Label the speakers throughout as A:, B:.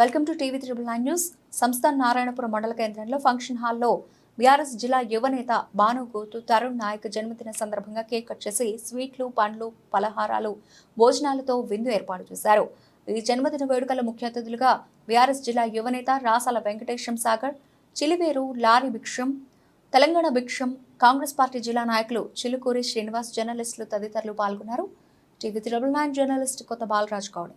A: Welcome to TV triple nine news. Samsthan Narayanapuram మండల కేంద్రంలో function హాల్లో బీఆర్ఎస్ జిల్లా యువనేత భాను గోతు తరుణ్ నాయక్ జన్మదిన సందర్భంగా కేక్ కట్ చేసి స్వీట్లు పండ్లు పలహారాలు భోజనాలతో విందు ఏర్పాటు చేశారు. ఈ జన్మదిన వేడుకల ముఖ్య అతిథులుగా బీఆర్ఎస్ జిల్లా యువనేత రాసాల వెంకటేశం సాగర్ చిలివేరు లారీ భిక్షం తెలంగాణ భిక్షం కాంగ్రెస్ పార్టీ జిల్లా నాయకులు చిలుకూరి శ్రీనివాస్ జర్నలిస్టులు తదితరులు పాల్గొన్నారు. టీవీ త్రిబుల్ నైన్ జర్నలిస్ట్ కొత్త బాలరాజ్ గౌడ్.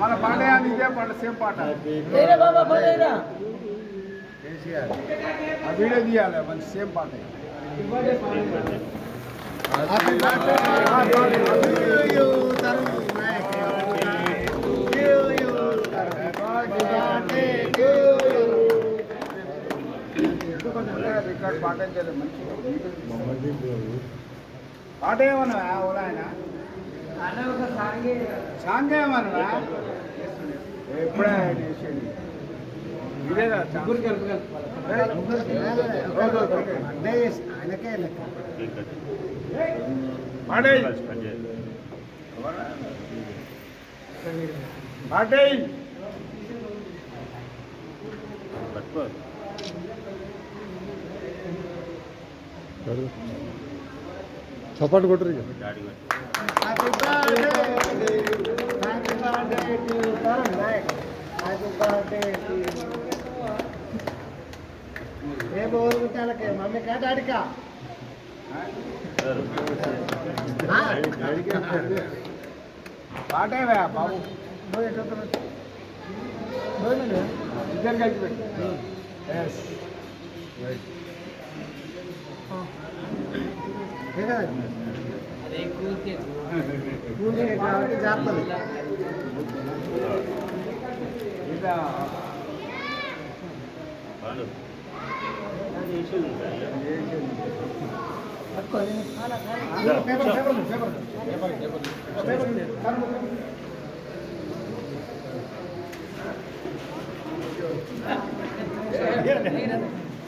B: మన పాట అని ఇదే పాట సేమ్ పాట కేసీఆర్ ఆ వీడియో తీయాలి మంచి సేమ్ పాట రికార్డ్ పాట అయితే మంచి పాట ఏమన్నా ఓలా ఆయన సాంగ్ ఏమన్నా ఎప్పుడే చేసేది ఇదేనా ముగ్గురు
C: ఆయనకే లెక్క
B: పాడే పాడే
C: చపాటు కొట్టరు ఇక
D: happy birthday happy birthday to Tarun Nayak happy birthday to ఏ బోరు కుట్టాలకే మమ్మీ కా? డాడీ కా
B: పాటే బాబు. ఇద్దరు కలిసి పెట్టు. Yeah.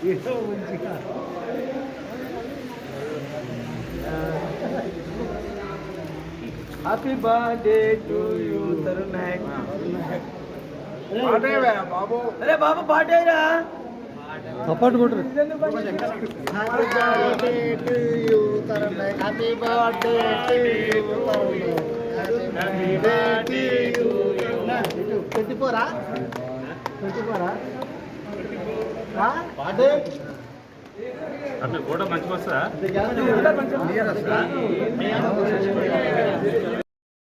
B: Paper paper
D: happy birthday to you Tarun Nayak
B: పాటే బాబు.
D: అరే బాబు పాటేరా
C: చపాటు కొట్టరు.
D: Happy birthday to you Tarun happy birthday to you Tarun happy birthday to
E: అట్లా కూడా మంచిగా వస్తుందా?